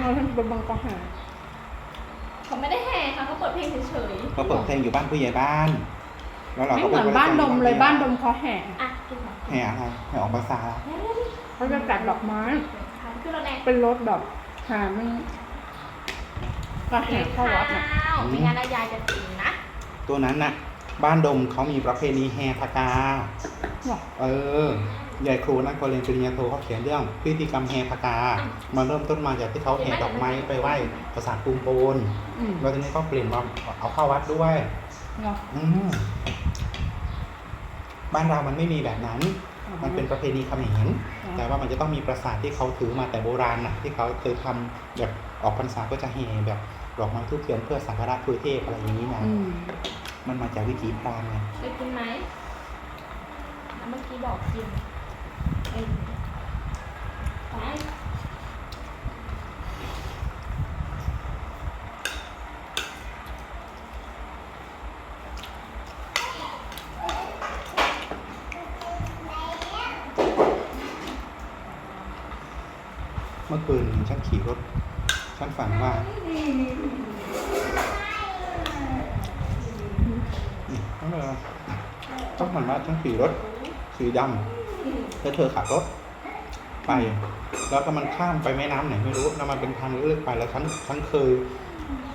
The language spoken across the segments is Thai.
ทำไมท่านเป็นบังกอหาเขาไม่ได้แห่ค่ะเขาเปิดเพลงเฉยเขาเปิดเพลงอยู่บ้านผู้ใหญ่บ้าน แล้วเราไม่ก็เหมือนบ้านดมเลยบ้านดมเขาแห่ๆอะกินหน่อยแห่อะไรแห่ออกภาษาเร็วเขาจะจัดดอกไม้ทานขึ้นแล้วแน่เป็นรถแบบหาไม่ก็แห่เข้าวัดน่ะ ข้าวไม่งั้นนะยายจะตีนะตัวนั้นน่ะ บ้านดมเขามีประเพณีแห่พกาหรอเออยายครูนักเรียนปริญญาโทเขาเขียนเรื่องพิธีกรรมแห่พกา มันเริ่มต้นมาจากที่เขาแห่ดอกไม้ไปไหว้ปราสาทปูนโปนอืมแล้วทีนี้ก็เปลี่ยนมาเอาเข้าวัดด้วยเหรออืมบ้านเรามันไม่มีแบบนั้น มันเป็นประเพณีเขมรแต่ว่ามันจะต้องมีปราสาทที่เขาถือมาแต่โบราณนะที่เขาเคยทำแบบออกพรรษาก็จะแห่แบบ ดอกไม้ทุกเทียนเพื่อสักการะทูเทพอะไรอย่างนี้มาอืมมันมาจากวิถีพราหมณ์ไงเคยกินไหมแล้วเมื่อกี้บอกกินเอ้ยไปเมื่อคืนฉันขี่รถ ฉันฝันว่านี่นั่นเลยต้องฝันว่าฉันขี่รถสีดำแล้วเธอขับรถ ไป แล้วก็มันข้ามไปแม่น้ำไหนไม่รู้แล้วมันเป็นทางเลือกไปแล้วฉันฉันเคย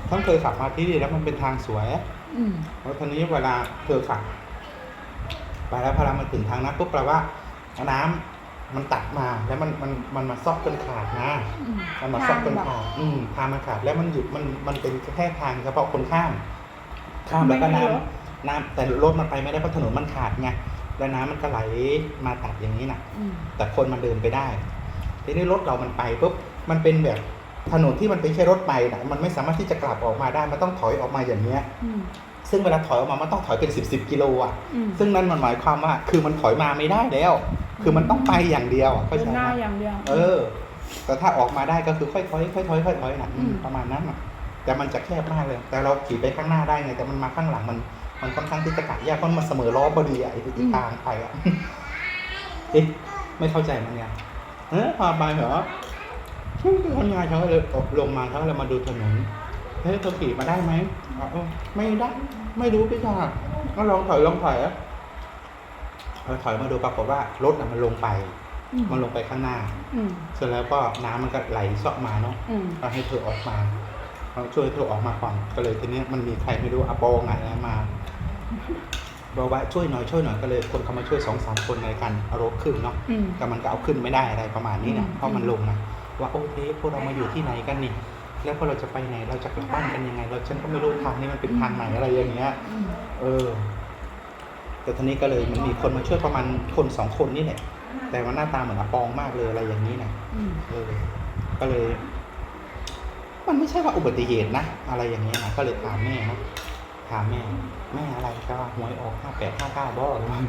ฉันเคยขับมาที่นี่แล้วมันเป็นทางสวยอืมแล้วทีนี้เวลาเธอขับไปแล้วพอเรามาถึงทางนั้นปุ๊บแปลว่า น้ำมันตัดมาแล้วมันมันมันมาซอกจนขาดนะ อืมมันมาซอกจนขาดอืมทางมันขาดแล้วมันหยุดมันมันเป็นแค่ทางเฉพาะคนข้าม ข้ามแล้วก็น้ำน้ำแต่รถมันไปไม่ได้เพราะถนนมันขาดไงแล้วน้ำมันก็ไหลมาตัดอย่างนี้น่ะอืมแต่คนมันเดินไปได้ ทีนี้รถเรามันไปปุ๊บมันเป็นแบบถนนที่มันเป็นแค่รถไปนะมันไม่สามารถที่จะกลับออกมาได้มันต้องถอยออกมาอย่างเนี้ยอืมซึ่งเวลาถอยออกมา มันต้องถอยเป็นสิบสิบกิโลอะอืมซึ่งนั่นมันหมายความว่า คือมันถอยมาไม่ได้แล้ว คือมันต้องไปอย่างเดียวอะเข้าเดิใจนหไหมน้าอย่างเดียว เออ แต่ถ้าออกมาได้ก็คือค่อยถอยค่อยถอยค่อยถอยนะอืมอืมประมาณนั้นอะแต่มันจะแคบมากเลย แต่เราขี่ไปข้างหน้าได้ไง แต่มันมาข้างหลังมัน มันค่อนข้างที่จะกะยากเพราะมันเสมอล้อพอดีอะไอ้ที่ทางไปอะเอ๊ะไม่เข้าใจมันไงเออพาไปเหรออืมทำงานเขาก็เลยลงมาเขาก็เลยมาดูถนนเฮ้ยเธอขี่มาได้ไหมอ๋อเออไม่ได้ ไม่รู้พี่ชาก็ลองถอยลองถอยอะเออถอยมาดูปรากฏว่ารถน่ะมันลงไปอื มมันลงไปข้างหน้า อืมเสร็จแล้วก็น้ำมันก็ไหลซอกมาเนาะอืมก็ให้เธอออกมาเราช่วยเธอออกมาก่อนก็เลยทีเนี้ยมันมีใครไม่รู้อาโปงอะไรมาบอกว่าช่วยหน่อยช่วยหน่อยก็เลยคนเขามาช่วยสองสามคนในการเอารถขึ้นเนาะ อืม แต่มันก็เอาขึ้นไม่ได้อะไรประมาณนี้นะอืม เพราะมันลงนะว่าโอเคพวกเรามาอยู่ที่ไหนกันนี่ แล้วพอเราจะไปไหนเราจะกลับบ้านกันยังไง เราฉันก็ไม่รู้ทางนี้มันเป็นทางไหนอะไรอย่างเงี้ยอืมเออ แต่ทีนี้ก็เลยมันมีคนมาช่วยประมาณคนสองคนนี่แหละ แต่ว่าหน้าตาเหมือนอาปองมากเลยอะไรอย่างนี้นะอืมเออ ก็เลย มันไม่ใช่ว่าอุบัติเหตุนะอะไรอย่างเงี้ยนะก็เลยถามแม่เนาะถามแม่ แม่อะไรก็ว่าหวยออกห้าแปดห้าเก้าบ่หรือว่า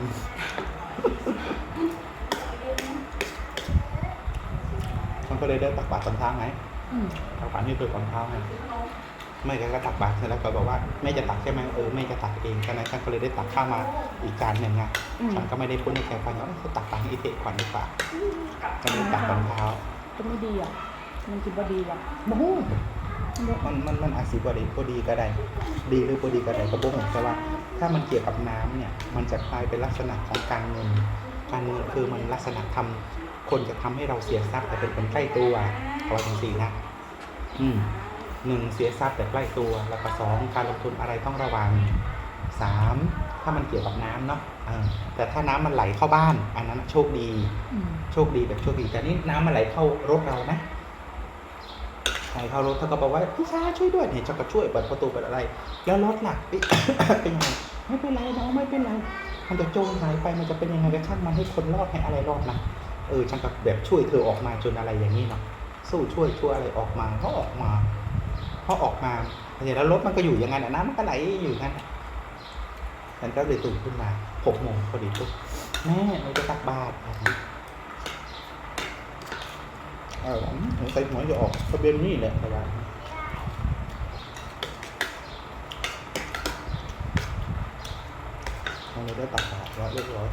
มันก็เลยได้ตักบาตรตอนเช้าไงอืมตักบาตรนี่คือตอนเช้าไง แม่แกก็ตักบาตรเสร็จแล้วก็บอกว่าแม่จะตักใช่ไหมเออแม่จะตักเองฉะนั้นฉันก็เลยได้ตักข้าวมาอีกจานหนึ่งไงอืม ฉันก็ไม่ได้พูดให้แกฟังว่าเออตักตักให้อีเทก่อนดีกว่าก็เลยตักตอนเช้าก็ไม่ดีอะ มันกินบ่ดีว่ะบู๊มันมันมันอาจสิบดีพอดีก็ได้ดีหรือพอดีก็ได้ก็บ่งแต่ว่า ถ้ามันเกี่ยวกับน้ำเนี่ยมันจะกลายเป็นลักษณะของการเงิน การเงินคือมันลักษณะทำคนจะทำให้เราเสียทรัพย์แต่เป็นคนใกล้ตัวเอาไว้ตรงสี่นะอืม หนึ่งเสียทรัพย์แต่ใกล้ตัว แล้วก็สองการลงทุนอะไรต้องระวังสามถ้ามันเกี่ยวกับน้ำเนาะเออแต่ถ้าน้ำมันไหลเข้าบ้าน อันนั้นโชคดีอืมโชคดีแบบโชคดี แต่นี่น้ำมันไหลเข้ารถเรานะไหลเข้ารถเขาก็บอกว่าพี่ชาช่วยด้วยเนี่ยจะก็ช่วยเปิดประตูเปิดอะไร แล้วรถหลักเป็นเป็นยังไงไม่เป็นไรน้องไม่เป็นไรมันจะจมหายไปมันจะเป็นยังไงก็ช่างมันให้คนรอดให้อะไรรอดนะเออฉันก็แบบช่วยเธอออกมาจนอะไรอย่างนี้เนาะสู้ช่วยช่วยอะไรออกมาเขาออกมา เขาออกมาเห็นแล้วรถมันก็อยู่อย่างนั้นน้ำมันก็ไหลอยู่งั้นฉันก็เลยตื่นขึ้นมาหกโมงพอดีปุ๊บแม่เราจะตักบาตรเออผมใส่หัวจะออกทะเบียนนี่แหละแต่ว่าเราเลยได้ตัดขาดแล้วเรียบร้อย